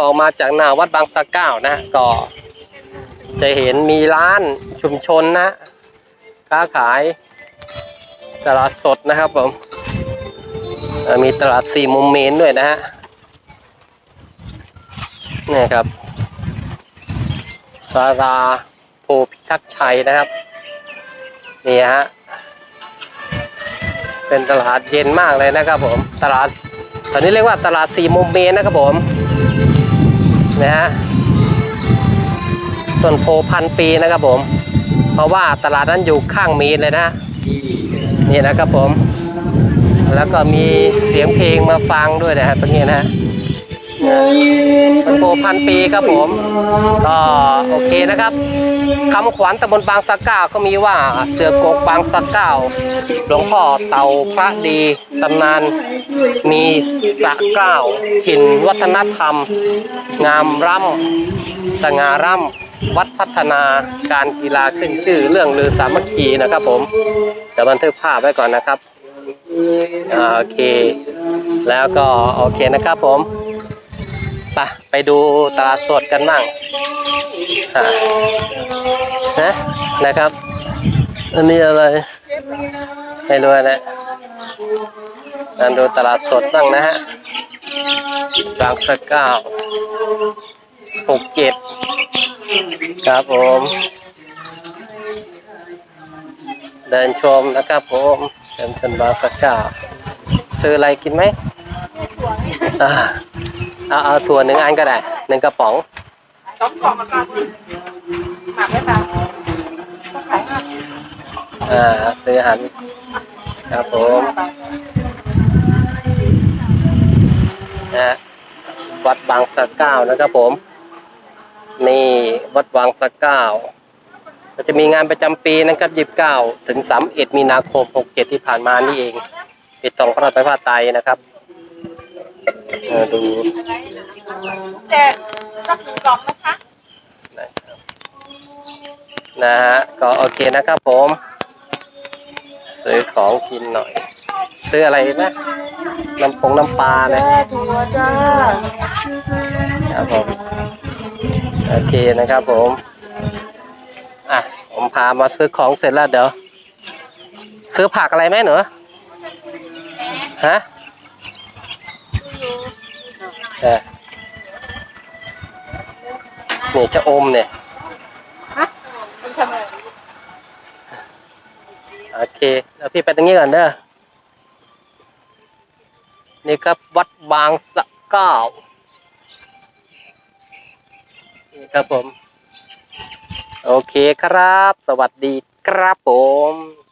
ออกมาจากหน้าวัดบางสะเก้านะก็จะเห็นมีร้านชุมชนนะ ค้าขาย ตลาดสดนะครับผมมีตลาดสี่มุมเมนด้วยนะฮะนี่ครับสาราโพพิทักษ์ชัยนะครับนี่ฮะเป็นตลาดเย็นมากเลยนะครับผม ตลาด นนี้เรียกว่าตลาดสี่มุมเมนนะครับผมนะฮะต้นโพพันปีนะครับผม เพราะว่าตลาดนั้นอยู่ข้างเมนเลยนะนี่นะครับผม แล้วก็มีเสียงเพลงมาฟังด้วยนะฮะตรงนี้นะ ฮะมันโพพันปีครับผมก็โอเคนะครับคำขวัญตำบลบางสะเก้าก็มีว่าเสือกกบางสะเก้าหลวงพ่อเต่าพระดีตำนาน มีสะเก้าถิ่นวัฒนธรรม งามร่ำสง่าร่ำวัดพัฒนาการกีฬาขึ้นชื่อเรื่องลือสามัคคีนะครับผมเดี๋ยวบันทึกภาพไว้ก่อนนะครับโอเค แล้วก็โอเคนะครับผม ไปไปดูตลาดสดกันบ้างอ่านะนะครับอันนี้อะไรไม่รู้นะการดูตลาดสดบ้างนะฮะบางสะเก้าหกเจ็ดครับผม เดินชมนะครับผมเดินชมบางสะเก้าซื้ออะไรกินไหมอ่า เอาเอาถั่วหนึ่งอันก็ได้หนึ่งกระป๋องสองกล่องมาก่อนหมักไว้ค่ะก็ขายห้าอ่าซื้ออาหารครับผมบาทนะฮะวัดบางสะเก้านะครับผม นี่วัดบางสะเก้าก็จะมีงานประจำปีนะครับยีิบเก้าถึงสามเอ็ดมีนาคมหกเจ็ดที่ผ่านมานี่เองปิดทองพระราชพระไตรนะครับ เออดูแต่สักหนึ่งกล่องนะคะนะครับนะฮะก็โอเคนะครับผม ซื้อของกินหน่อย ซื้ออะไรนะน้ำปงน้ำปลาเลยจ้าถั่วจ้าครับผมโอเคนะครับผมอะผมพามาซื้อของเสร็จแล้วเดี๋ยว ซื้อผักอะไรไหมหนูฮะ เออนี่จะอมเนี่ยฮะมันทำอะไรโอเคแล้วพี่ไปตรงนี้ก่อนเด้อนี่ครับวัดบางสะเก้านี่ครับผม โอเคครับ สวัสดีครับผม